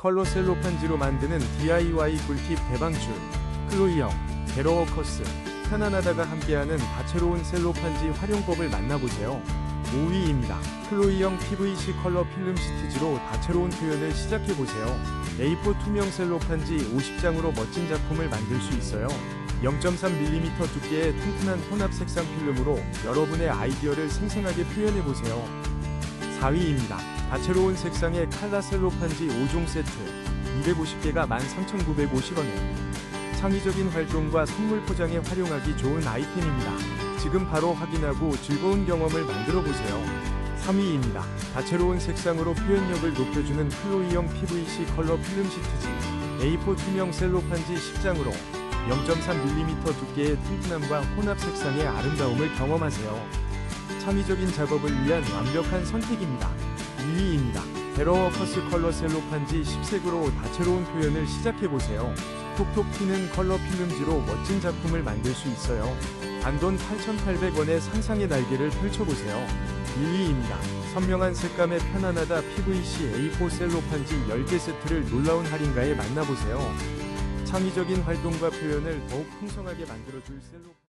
컬러 셀로 판지로 만드는 DIY 꿀팁 대방출 클로이형 게러워커스 편안하다가 함께하는 다채로운 셀로판지 활용법을 만나보세요. 5위입니다. 클로이형 PVC 컬러 필름 시트지로 다채로운 표현을 시작해보세요. A4 투명 셀로판지 50장으로 멋진 작품을 만들 수 있어요. 0.3mm 두께의 튼튼한 혼합 색상 필름으로 여러분의 아이디어를 생생하게 표현해보세요. 4위입니다. 다채로운 색상의 칼라 셀로 판지 5종 세트 250개가 13,950원에 창의적인 활동과 선물 포장에 활용하기 좋은 아이템입니다. 지금 바로 확인하고 즐거운 경험을 만들어 보세요. 3위입니다. 다채로운 색상으로 표현력을 높여주는 클로이형 PVC 컬러 필름 시트지 A4 투명 셀로판지 10장으로 0.3mm 두께의 튼튼함과 혼합 색상의 아름다움을 경험하세요. 창의적인 작업을 위한 완벽한 선택입니다. 2위입니다. 베러워커스 컬러 셀로판지 10색으로 다채로운 표현을 시작해보세요. 톡톡 튀는 컬러 필름지로 멋진 작품을 만들 수 있어요. 단돈 8,800원의 상상의 날개를 펼쳐보세요. 1위입니다. 선명한 색감의 편안하다 PVC A4 셀로판지 10개 세트를 놀라운 할인가에 만나보세요. 창의적인 활동과 표현을 더욱 풍성하게 만들어줄 셀로